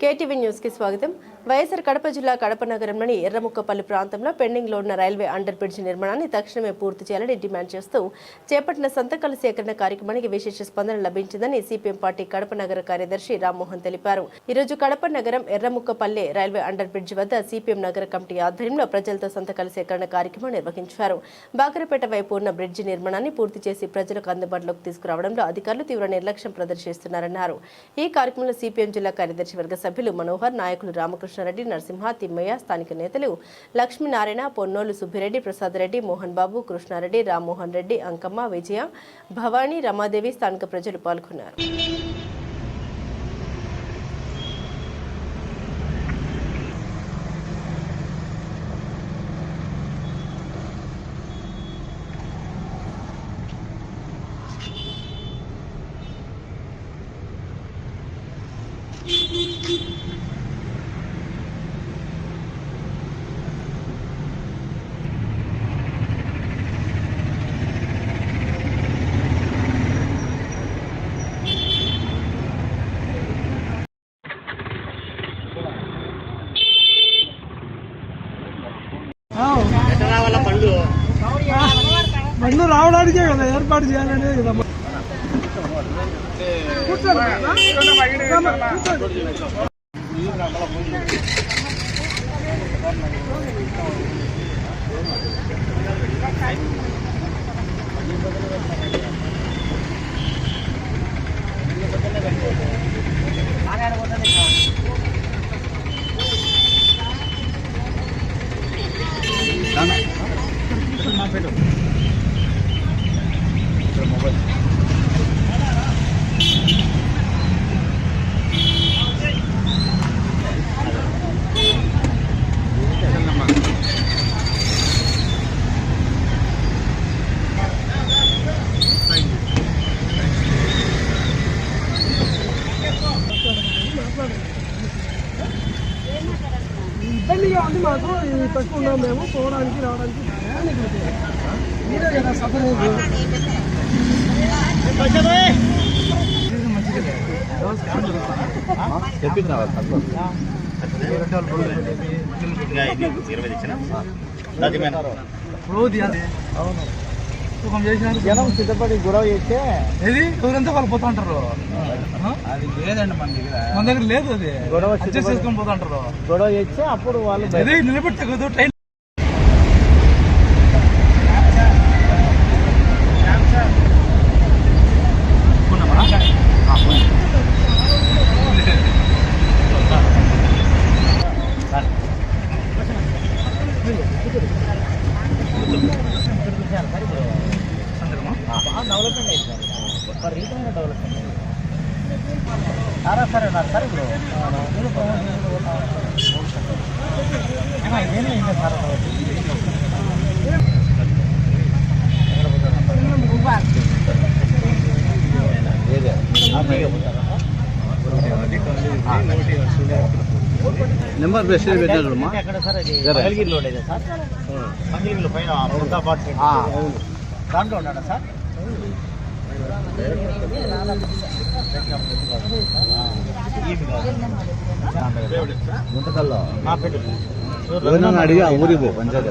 KTV న్యూస్కి స్వాగతం. వైఎస్ఆర్ కడప జిల్లా కడప నగరంలోని ఎర్రముక్కపల్లి ప్రాంతంలో పెండింగ్లో ఉన్న రైల్వే అండర్ బ్రిడ్జ్ నిర్మాణాన్ని తక్షణమే పూర్తి చేయాలని డిమాండ్ చేస్తూ చేపట్టిన సంతకాల సేకరణ కార్యక్రమానికి విశేష స్పందన లభించిందని సిపిఎం పార్టీ కడప నగర కార్యదర్శి రామ్మోహన్ తెలిపారు. ఈ రోజు కడప నగరం ఎర్రముక్కపల్లె రైల్వే అండర్ బ్రిడ్జ్ వద్ద సిపిఎం నగర కమిటీ ఆధ్వర్యంలో ప్రజలతో సంతకాల సేకరణ కార్యక్రమం నిర్వహించారు. బాకరపేట వైపు ఉన్న బ్రిడ్జి నిర్మాణాన్ని పూర్తి చేసి ప్రజలకు అందుబాటులోకి తీసుకురావడంలో అధికారులు తీవ్ర నిర్లక్ష్యం ప్రదర్శిస్తున్నారన్నారు. ఈ కార్యక్రమంలో సిపిఎం జిల్లా కార్యదర్శి వర్గ సభ్యులు మనోహర్ నాయకులు రామకృష్ణారెడ్డి నరసింహ తిమ్మయ్య స్థానిక నేతలు లక్ష్మీనారాయణ పొన్నోలు సుబ్బిరెడ్డి ప్రసాద్ రెడ్డి మోహన్ బాబు కృష్ణారెడ్డి రామ్మోహన్ రెడ్డి అంకమ్మ విజయ భవానీ రమాదేవి స్థానిక ప్రజలు పాల్గొన్నారు. బండ్లు రావడానికే కదా ఏర్పాటు చేయాలనే కదా కూర్చోండి నాన్న. కూర్చోండి. ఇబ్బందిగా ఉంది ఉన్నాం మేము పోవడానికి రావడానికి. మీరే కదా సఫర్ జనం సిద్ధపడి గొడవ చేస్తే ఏది? ఊరంతా వాళ్ళు పోతా ఉంటారు అది లేదండి మన దగ్గర. మన దగ్గర లేదు అది. గొడవ చేసుకొని పోతా ఉంటారు గొడవ చేస్తే అప్పుడు వాళ్ళు అదే నిలబెట్టకూడదు ట్రైన్. బాగా డెవలప్మెంట్ అయింది సార్ ఒక రీతిగా డెవలప్మెంట్ అయింది సారా సరే ఉన్నారు సార్ ఇప్పుడు నేను ప్రమోషన్ ఇదేనా ఇంకా సార్ నెంబర్ సార్ అది? మంగళగిరిలో సార్? మంగళగిరిలో పైన దాంట్లో ఉన్నాడా సార్? ఎవరినైనా అడిగి ఊరికి పో పంచాయతీ.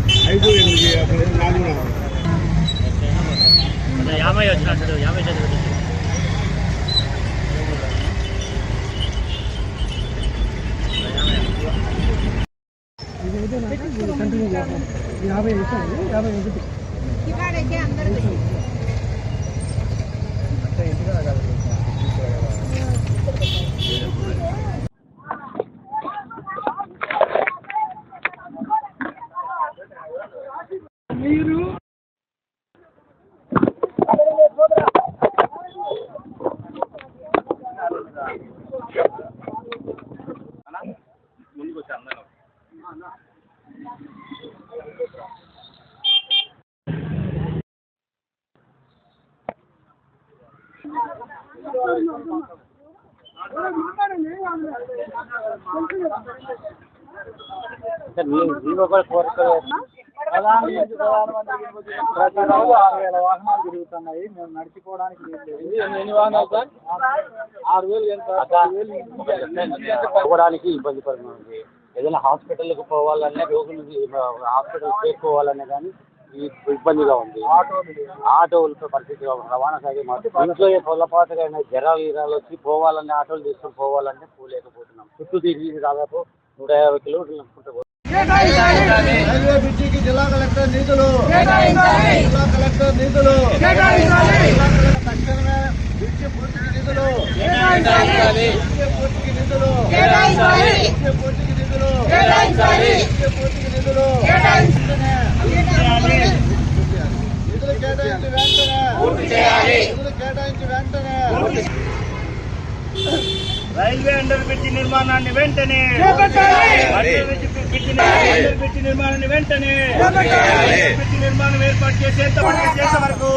ఐదు ఎనిమిది నాలుగు యాభై వచ్చినట్టు యాభై చదువు మీరు? మాట్లాడండి మీ జీవో కోరిక ప్రధాని నుంచి ప్రధానమంత్రి ప్రతిరోజు ఆరు వేల వాహనాలు తిరుగుతున్నాయి. మేము నడిచిపోవడానికి వీలు లేదు. ఎన్ని వాహనాలు సార్? ఆరు వేలు పోవడానికి ఇబ్బంది పడుతుంది ఏదైనా హాస్పిటల్కి పోవాలన్నా రోగులు హాస్పిటల్ చేసుకోవాలన్నా కానీ ఈ ఇబ్బందిగా ఉంది. ఆటోలతో పరిస్థితిగా రవాణా శాఖ మాత్రం ఇంట్లో అయినా జ్వరాలు గిరాలు వచ్చి పోవాలన్నా ఆటోలు తీసుకొని పోవాలంటే పోలేకపోతున్నాం. చుట్టూ తిరిగి దాదాపు నూట యాభై కిలోమీటర్లు. రైల్వే బ్రిడ్జికి జిల్లా కలెక్టర్ నిధులు. జిల్లా కలెక్టర్ నిధులు. తక్షణమే బ్రిడ్జి పూర్తికి నిధులు. బ్రిడ్జి పూర్తికి నిధులు. పూర్తికి నిధులు. పూర్తికి నిధులు. నిధులు కేటాయించి వెంటనే. నిధులు కేటాయించి వెంటనే. రైల్వే అండర్ బ్రిడ్జి నిర్మాణాన్ని వెంటనే బ్రిడ్జి నిర్మాణాన్ని వెంటనే బ్రిడ్జి నిర్మాణం ఏర్పాటు చేసేంత చేసేంత వరకు.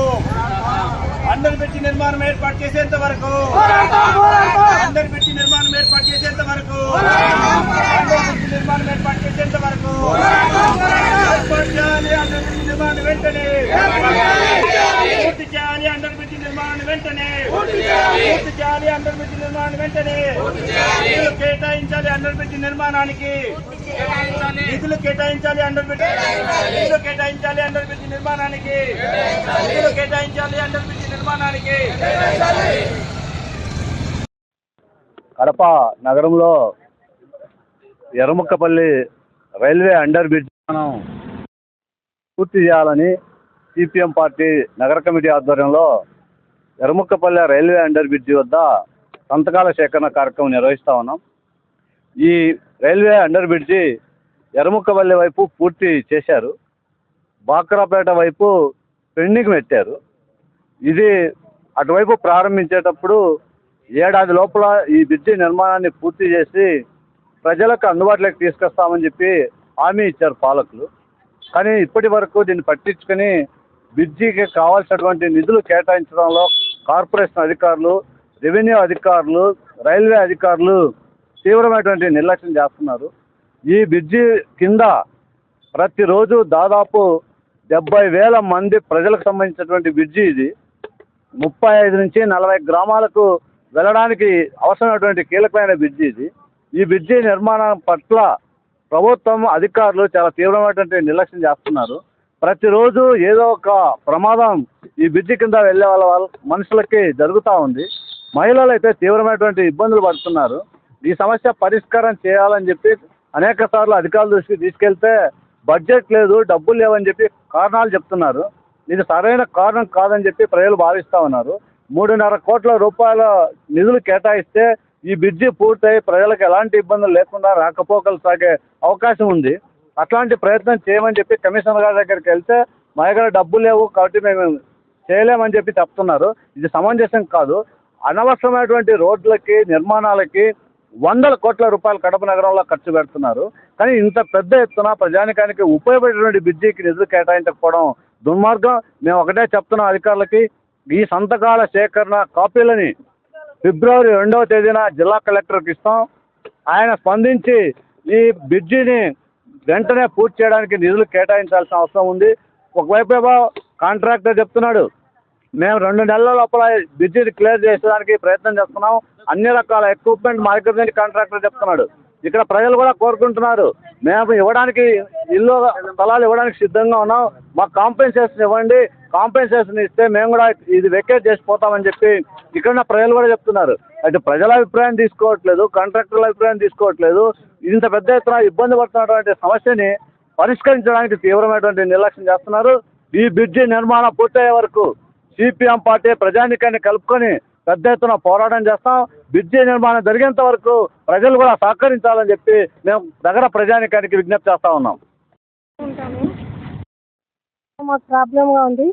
బ్రిడ్జి నిర్మాణం ఏర్పాటు చేసేంత వరకు. నిర్మాణం ఏర్పాటు చేసేంత వరకు. నిర్మాణం ఏర్పాటు చేసేంత వరకు. ఏర్పాటు చేయాలి నిర్మాణం వెంటనే. పూర్తి చేయాలి అండర్ బ్రిడ్జి నిర్మాణాన్ని వెంటనే. పూర్తి చేయాలి. బ్రిడ్జి నిర్మాణాన్ని వెంటనే. నిధులు కేటాయించాలి అండర్ బ్రిడ్జి నిర్మాణానికి నిధులు కేటాయించాలి అండర్ బ్రిడ్జి. నిధులు కేటాయించాలి అండర్ బ్రిడ్జి నిర్మాణానికి. నిధులు కేటాయించాలి అండర్ బ్రిడ్జి నిర్మాణానికి. కడప నగరంలో ఎర్రముక్కపల్లి రైల్వే అండర్ బ్రిడ్జ్ మనం పూర్తి చేయాలని సిపిఎం పార్టీ నగర కమిటీ ఆధ్వర్యంలో ఎర్రముక్కపల్లి రైల్వే అండర్ బ్రిడ్జి వద్ద సంతకాల సేకరణ కార్యక్రమం నిర్వహిస్తా ఉన్నాం. ఈ రైల్వే అండర్ బ్రిడ్జి ఎర్రముక్కవల్లి వైపు పూర్తి చేశారు. బాక్రాపేట వైపు పెండింగ్ పెట్టారు ఇది అటువైపు ప్రారంభించేటప్పుడు ఏడాది లోపల ఈ బ్రిడ్జి నిర్మాణాన్ని పూర్తి చేసి ప్రజలకు అందుబాటులోకి తీసుకొస్తామని చెప్పి హామీ ఇచ్చారు పాలకులు. కానీ ఇప్పటి వరకు దీన్ని పట్టించుకొని బ్రిడ్జికి కావాల్సినటువంటి నిధులు కేటాయించడంలో కార్పొరేషన్ అధికారులు రెవెన్యూ అధికారులు రైల్వే అధికారులు తీవ్రమైనటువంటి నిర్లక్ష్యం చేస్తున్నారు. ఈ బ్రిడ్జి కింద ప్రతిరోజు దాదాపు డెబ్బై వేల మంది ప్రజలకు సంబంధించినటువంటి బ్రిడ్జి ఇది. ముప్పై ఐదు నుంచి నలభై గ్రామాలకు వెళ్ళడానికి అవసరమైనటువంటి కీలకమైన బ్రిడ్జి ఇది. ఈ బ్రిడ్జి నిర్మాణం పట్ల ప్రభుత్వం అధికారులు చాలా తీవ్రమైనటువంటి నిర్లక్ష్యం చేస్తున్నారు. ప్రతిరోజు ఏదో ఒక ప్రమాదం ఈ బ్రిడ్జి కింద వెళ్ళే వాళ్ళ వాళ్ళ మనుషులకి జరుగుతూ ఉంది. మహిళలు అయితే తీవ్రమైనటువంటి ఇబ్బందులు పడుతున్నారు. ఈ సమస్య పరిష్కారం చేయాలని చెప్పి అనేక సార్లు అధికారుల దృష్టికి తీసుకెళ్తే బడ్జెట్ లేదు డబ్బులు లేవని చెప్పి కారణాలు చెప్తున్నారు. ఇది సరైన కారణం కాదని చెప్పి ప్రజలు భావిస్తూ ఉన్నారు. మూడున్నర కోట్ల రూపాయల నిధులు కేటాయిస్తే ఈ బ్రిడ్జి పూర్తయి ప్రజలకు ఎలాంటి ఇబ్బందులు లేకుండా రాకపోకలు సాగే అవకాశం ఉంది. అట్లాంటి ప్రయత్నం చేయమని చెప్పి కమిషనర్ గారి దగ్గరికి వెళ్తే మా దగ్గర డబ్బులు లేవు కాబట్టి మేము చేయలేమని చెప్పి చెప్తున్నారు. ఇది సమంజసం కాదు. అనవసరమైనటువంటి రోడ్లకి నిర్మాణాలకి వందల కోట్ల రూపాయలు కడప నగరంలో ఖర్చు పెడుతున్నారు. కానీ ఇంత పెద్ద ఎత్తున ప్రజానికానికి ఉపయోగపడేటువంటి బ్రిడ్జికి నిధులు కేటాయించకపోవడం దుర్మార్గం. మేము ఒకటే చెప్తున్నాం అధికారులకి ఈ సంతకాల సేకరణ కాపీలని ఫిబ్రవరి రెండవ తేదీన జిల్లా కలెక్టర్కి ఇస్తాం. ఆయన స్పందించి ఈ బ్రిడ్జిని వెంటనే పూర్తి చేయడానికి నిధులు కేటాయించాల్సిన అవసరం ఉంది. ఒకవైపు కాంట్రాక్టర్ చెప్తున్నాడు మేము రెండు నెలల లోపల బ్రిడ్జిని క్లియర్ చేసేదానికి ప్రయత్నం చేస్తున్నాం. అన్ని రకాల ఎక్విప్మెంట్ మా దగ్గర నుంచి కాంట్రాక్టర్ చెప్తున్నాడు. ఇక్కడ ప్రజలు కూడా కోరుకుంటున్నారు. మేము ఇవ్వడానికి ఇల్లు స్థలాలు ఇవ్వడానికి సిద్ధంగా ఉన్నాం. మాకు కాంపెన్సేషన్ ఇవ్వండి. కాంపెన్సేషన్ ఇస్తే మేము కూడా ఇది వెకేట్ చేసిపోతామని చెప్పి ఇక్కడ ఉన్న ప్రజలు కూడా చెప్తున్నారు. అయితే ప్రజల అభిప్రాయం తీసుకోవట్లేదు కాంట్రాక్టర్ల అభిప్రాయం తీసుకోవట్లేదు. ఇంత పెద్ద ఎత్తున ఇబ్బంది పడుతున్నటువంటి సమస్యని పరిష్కరించడానికి తీవ్రమైనటువంటి నిర్లక్ష్యం చేస్తున్నారు. ఈ బ్రిడ్జి నిర్మాణం పూర్తయ్యే వరకు సిపిఎం పార్టీ ప్రజానికాన్ని కలుపుకొని పెద్ద ఎత్తున పోరాటం చేస్తాం. బ్రిడ్జి నిర్మాణం జరిగేంత వరకు ప్రజలు కూడా సహకరించాలని చెప్పి మేము నగర ప్రజానికానికి విజ్ఞప్తి చేస్తా ఉన్నాం. ఉంటాము మాకు ప్రాబ్లంగా ఉంది.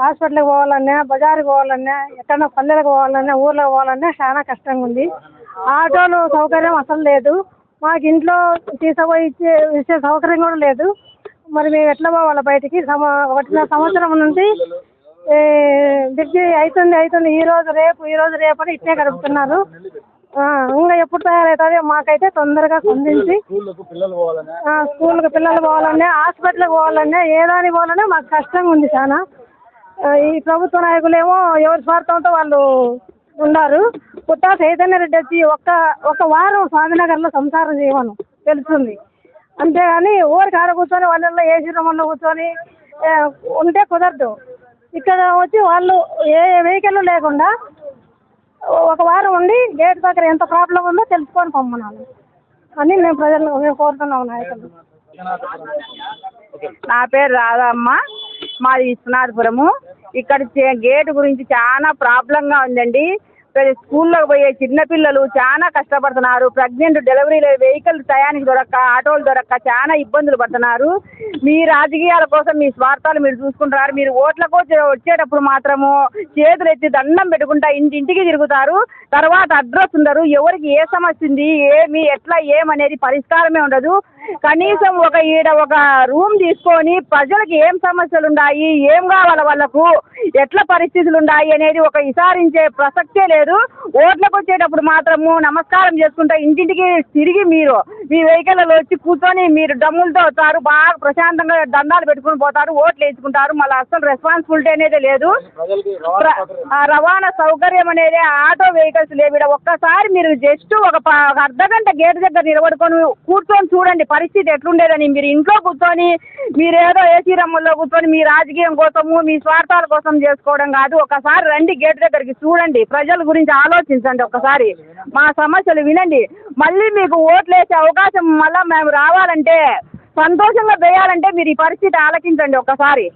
హాస్పిటల్కి పోవాలన్నా బజారుకి పోవాలన్నా ఎక్కడన్నా పల్లెలకు పోవాలన్నా ఊర్లోకి పోవాలన్నా చాలా కష్టంగా ఉంది. ఆటోలు సౌకర్యం అసలు లేదు. మాకు ఇంట్లో తీసుకుపోయి ఇచ్చే ఇచ్చే సౌకర్యం కూడా లేదు. మరి మేము ఎట్లా పోవాలి బయటికి? సమ ఒకటిన్నర సంవత్సరం నుండి ఏ, అవుతుంది అవుతుంది ఈ రోజు రేపు ఈ రోజు రేపు అని ఇట్టే గడుపుతున్నారు ఇంకా ఎప్పుడు తయారవుతుంది మాకైతే తొందరగా స్పందించి స్కూల్కి పిల్లలు పోవాలన్నా హాస్పిటల్కి పోవాలన్నా ఏ పోవాలన్నా మాకు కష్టంగా ఉంది చాలా. ఈ ప్రభుత్వ నాయకులేమో ఎవరి స్వార్థంతో వాళ్ళు ఉన్నారు పుట్టా చైతన్య రెడ్డి వచ్చి ఒక్క ఒక వారం స్వామినగర్లో సంసారం చేయమను. తెలుస్తుంది. అంతేగాని ఊరికి ఆడ కూర్చొని వాళ్ళల్లో ఏసీ రూమ్లో కూర్చొని ఉంటే కుదరదు. ఇక్కడ వచ్చి వాళ్ళు ఏ వెహికల్ లేకుండా ఒక వారం ఉండి గేట్ దగ్గర ఎంత ప్రాబ్లం ఉందో తెలుసుకొని పొమ్మనాలి. అని మేము ప్రజలు మేము కోరుతున్నాం నాయకులు. నా పేరు రాధమ్మ. మాది విశ్వనాథపురము. ఇక్కడ చే- గురించి చాలా ప్రాబ్లంగా ఉందండి. స్కూల్లోకి పోయే చిన్నపిల్లలు చాలా కష్టపడుతున్నారు. ప్రెగ్నెంట్ డెలివరీలు వెహికల్ టయానికి దొరక్క ఆటోలు దొరక్క చాలా ఇబ్బందులు పడుతున్నారు. మీ రాజకీయాల కోసం మీ స్వార్థాలు మీరు చూసుకుంటున్నారు. మీరు ఓట్లకు వచ్చేటప్పుడు మాత్రము చేతులు ఎత్తి దండం పెట్టుకుంటా ఇంటింటికి తిరుగుతారు. తర్వాత అడ్రస్ ఉండరు ఎవరికి ఏ సమస్య ఉంది ఏమి ఎట్లా ఏమనేది పరిష్కారమే ఉండదు. కనీసం ఒక ఈడ ఒక రూమ్ తీసుకొని ప్రజలకు ఏం సమస్యలు ఉన్నాయి ఏం కావాలి వాళ్ళకు ఎట్లా పరిస్థితులు ఉన్నాయి అనేది ఒక విచారించే ప్రసక్తే లేదు. ఓట్లకు వచ్చేటప్పుడు మాత్రము నమస్కారం చేసుకుంటా ఇంటింటికి తిరిగి మీరు మీ వెహికల్లో వచ్చి కూర్చొని మీరు డమ్ములతో వస్తారు బాగా ప్రశాంతంగా దండాలు పెట్టుకుని పోతారు ఓట్లు వేసుకుంటారు. మళ్ళీ అసలు రెస్పాన్సిబిలిటీ అనేది లేదు. రవాణా సౌకర్యం. అనేది ఆటో వెహికల్స్ లేవు. ఒక్కసారి మీరు జస్ట్ ఒక అర్ధ గంట గేట్ దగ్గర నిలబడుకొని కూర్చొని చూడండి పరిస్థితి ఎట్లుండేదని మీరు ఇంట్లో కూర్చొని మీరేదో ఏసీ రమ్ముల్లో కూర్చొని మీ రాజకీయం కోసము మీ స్వార్థాల కోసం చేసుకోవడం కాదు. ఒకసారి రండి గేట్ దగ్గరికి చూడండి. ప్రజల గురించి ఆలోచించండి ఒకసారి. మా సమస్యలు వినండి. మళ్ళీ మీకు ఓట్లు వేసే అవకాశం మళ్ళీ మేము రావాలంటే సంతోషంగా వేయాలంటే మీరు ఈ పరిస్థితి ఆలకించండి ఒకసారి.